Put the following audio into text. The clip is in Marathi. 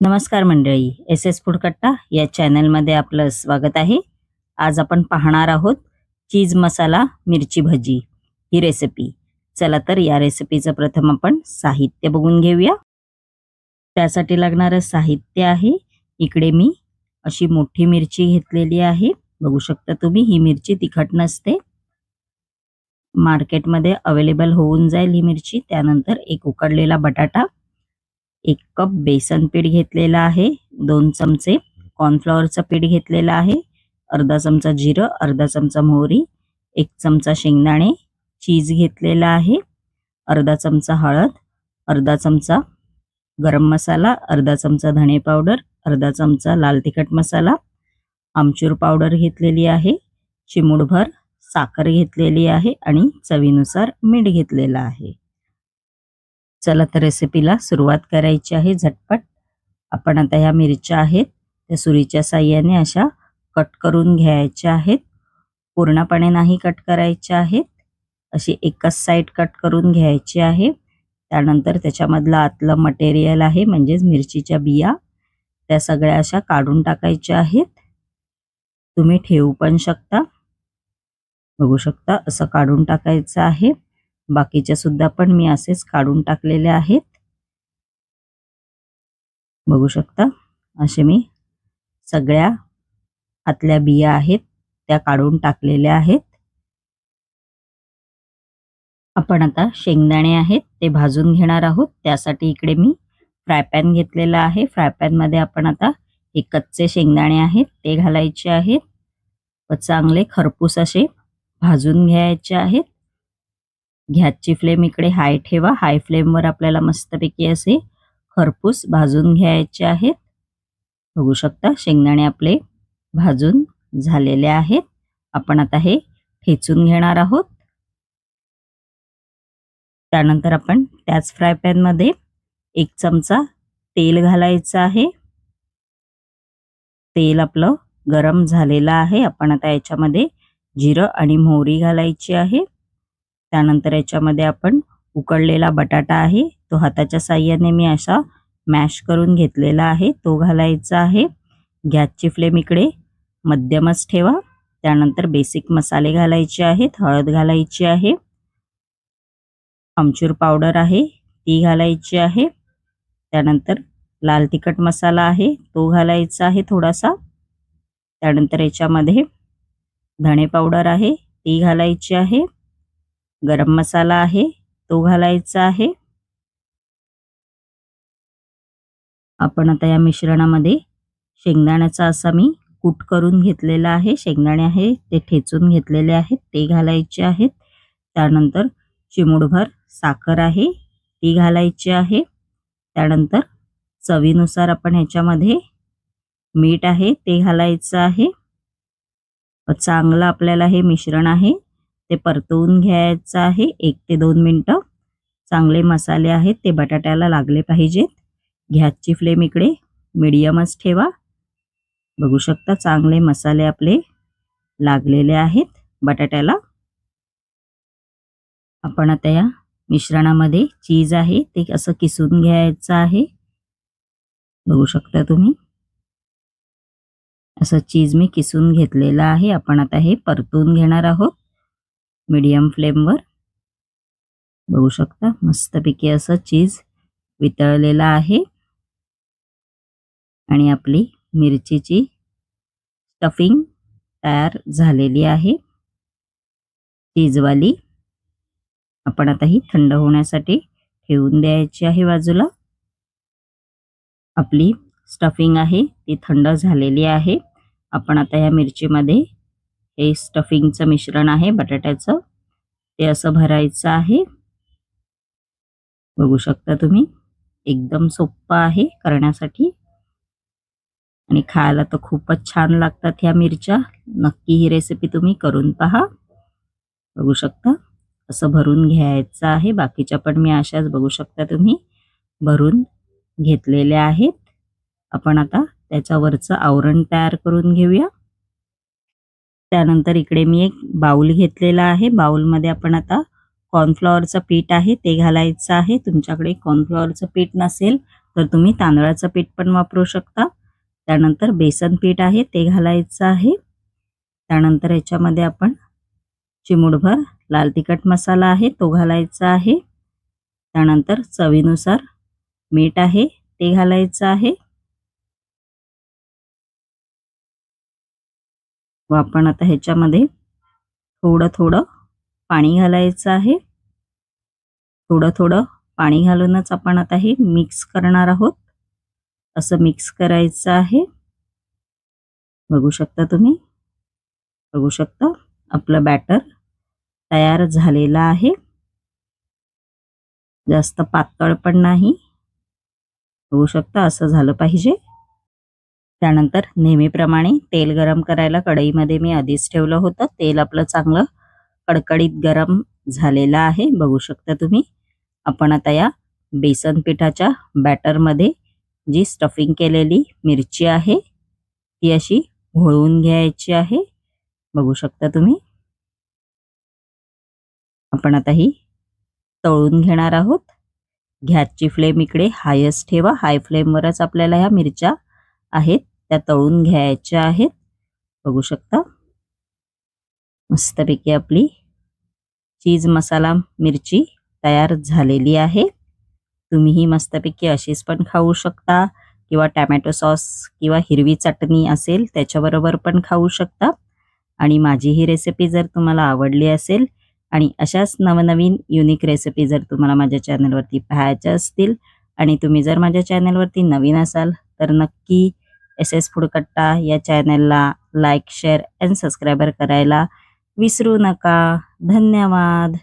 नमस्कार मंडळी एस एस फूडकट्टा या चॅनलमध्ये आपलं स्वागत आहे. आज आपण पाहणार आहोत चीज मसाला मिरची भजी ही रेसिपी. चला तर या रेसिपीचं प्रथम आपण साहित्य बघून घेऊया. त्यासाठी लागणारं साहित्य आहे. इकडे मी अशी मोठी मिरची घेतलेली आहे. बघू शकता तुम्ही ही मिरची तिखट नसते. मार्केटमध्ये अवेलेबल होऊन जाईल ही मिरची. त्यानंतर एक उकडलेला बटाटा. एक कप बेसन पीठ घेतलेलं आहे दोन चमचे कॉर्नफ्लॉवरचं पीठ घेतलेलं आहे अर्धा चमचा जिरं अर्धा चमचा मोहरी एक चमचा शेंगदाणे चीज घेतलेला आहे अर्धा चमचा हळद अर्धा चमचा गरम मसाला अर्धा चमचा धणे पावडर अर्धा चमचा लाल तिखट मसाला आमचूर पावडर घेतलेली आहे चिमूडभर साखर घेतलेली आहे आणि चवीनुसार मीठ घेतलेलं आहे. चला तर रेसिपीला सुरुवात करायची आहे झटपट. आपण आता ह्या मिरच्या आहेत त्या सुरीच्या साह्याने अशा कट करून घ्यायच्या आहेत. पूर्णपणे नाही कट करायच्या आहेत. अशी एकच साईड कट करून घ्यायची आहे. त्यानंतर त्याच्यामधलं आतलं मटेरियल आहे म्हणजेच मिरचीच्या बिया त्या सगळ्या अशा काढून टाकायच्या आहेत. तुम्ही ठेवू पण शकता. बघू शकता असं काढून टाकायचं आहे. बाकीच्या सुद्धा पण मी असेच काढून टाकलेले आहेत. बघू शकता असे मी सगळ्या आतल्या बिया आहेत त्या काढून टाकलेल्या आहेत. आपण आता शेंगदाणे आहेत ते भाजून घेणार आहोत. त्यासाठी इकडे मी फ्राय पॅन घेतलेला आहे. फ्राय पॅनमध्ये आपण आता हे कच्चे शेंगदाणे आहेत ते घालायचे आहेत. व चांगले खरपूस असे भाजून घ्यायचे आहेत. गॅसची फ्लेम इकडे हाय ठेवा. हाय फ्लेमवर आपल्याला मस्तपैकी असे खरपूस भाजून घ्यायचे आहेत. बघू शकता शेंगदाणे आपले भाजून झालेले आहेत. आपण आता हे ठेचून घेणार आहोत. त्यानंतर आपण त्याच फ्राय पॅनमध्ये एक चमचा तेल घालायचं आहे. तेल आपलं गरम झालेलं आहे. आपण आता याच्यामध्ये जिरं आणि मोहरी घालायची आहे. त्यानंतर याच्यामध्ये आपण उकडलेला बटाटा आहे तो हाताच्या साह्याने मी असा मॅश करून घेतलेला आहे तो घालायचा आहे. गॅसची फ्लेम इकडे मध्यमच ठेवा. त्यानंतर बेसिक मसाले घालायचे आहेत हळद घालायची आहे. आमचूर पावडर आहे ती घालायची आहे. त्यानंतर लाल तिखट मसाला आहे तो घालायचा आहे थोडासा. त्यानंतर याच्यामध्ये धणे पावडर आहे ती घालायची आहे. गरम मसाला आहे तो घालायचा आहे. आपण आता या मिश्रणामध्ये शेंगदाण्याचा असा मी कूट करून घेतलेला आहे. शेंगदाणे आहे ते ठेचून घेतलेले आहेत ते घालायचे आहेत. त्यानंतर चिमूडभर साखर आहे ती घालायची आहे. त्यानंतर चवीनुसार आपण ह्याच्यामध्ये मीठ आहे ते घालायचं आहे. चांगलं आपल्याला हे मिश्रण आहे. ते परतवून घ्यायचं आहे. एक ते दोन मिनटं. चांगले मसाले आहेत. ते बटाट्याला लागले पाहिजेत. गॅसची फ्लेम इकडे. मिडियमच ठेवा. बघू शकता चांगले मसाले आपले लागलेले आहेत बटाट्याला. आपण आता या मिश्रणामध्ये चीज आहे. ते असं किसून घ्यायचं आहे. बघू शकता तुम्ही. असं चीज मी किसून घेतलेलं आहे. आपण आता हे परतून घेणार आहोत. मीडियम फ्लेमवर बघू शकता मस्तपैकी असं चीज वितळलेलं आहे. आणि आपली मिरचीची स्टफिंग तयार झालेली आहे. चीजवाली आपण आता ही थंड होण्यासाठी ठेवून द्यायची आहे बाजूला. आपली स्टफिंग आहे ती थंड झालेली आहे. आपण आता या मिरचीमध्ये हे स्टफिंगचं मिश्रण आहे बटाट्याचं. ते असं भरायचं आहे. बघू शकता तुम्ही. एकदम सोप्पा आहे करण्यासाठी. आणि खायला तर खूपच छान लागतात ह्या मिरच्या. नक्की ही रेसिपी तुम्ही करून पहा. बघू शकता. असं भरून घ्यायचं आहे. बाकीच्या पण मी अशाच बघू शकता तुम्ही. भरून घेतलेल्या आहेत. आपण आता त्याच्यावरचं आवरण तयार करून घेऊया. त्यानंतर इकडे मी एक बाउल घेतलेला आहे. बाउलमध्ये आपण आता कॉर्नफ्लॉवरचं पीठ आहे ते घालायचं आहे. तुमच्याकडे कॉर्नफ्लॉवरचं पीठ नसेल तर तुम्ही तांदळाचं पीठ पण वापरू शकता. त्यानंतर बेसन पीठ आहे ते घालायचं आहे. त्यानंतर याच्यामध्ये आपण चिमूडभर लाल तिखट मसाला आहे तो घालायचा आहे. त्यानंतर चवीनुसार मीठ आहे ते घालायचं आहे. व आपण आता ह्याच्यामध्ये थोडं थोडं पाणी घालायचं आहे. थोडं थोडं पाणी घालूनच आपण आता हे मिक्स करणार आहोत. असं मिक्स करायचं आहे. बघू शकता तुम्ही? बघू शकता? आपलं बॅटर तयार झालेलं आहे. जास्त पातळ पण नाही. बघू शकता? असं झालं पाहिजे. त्यानंतर नेहमीप्रमाणे तेल गरम करायला कढईमध्ये मी आधीच ठेवलं होतं. तेल आपलं चांगलं कडकडीत गरम झालेलं आहे. बघू शकता तुम्ही. आपण आता या बेसन पिठाच्या बॅटरमध्ये जी स्टफिंग केलेली मिरची आहे ती अशी घोळवून घ्यायची आहे. बघू शकता तुम्ही. आपण आता ही तळून घेणार आहोत. गॅसची फ्लेम इकडे हायस्ट ठेवा. हाय फ्लेमवरच आपल्याला ह्या मिरच्या आहेत त्या तळून घ्यायच्या आहेत. बघू शकता. मस्तपैकी आपली चीज मसाला मिरची तयार झालेली आहे. तुम्हीही मस्तपैकी अशीच पण खाऊ शकता किंवा टॅमॅटो सॉस किंवा हिरवी चटणी असेल त्याच्याबरोबर पण खाऊ शकता. आणि माझी ही रेसिपी जर तुम्हाला आवडली असेल आणि अशाच नवनवीन युनिक रेसिपी जर तुम्हाला माझ्या चॅनलवरती पाहायच्या असतील आणि तुम्ही जर माझ्या चॅनलवरती नवीन असाल तर नक्की एस एस फुडकट्टा या चॅनलला लाईक शेअर अँड सबस्क्रायबर करायला विसरू नका. धन्यवाद.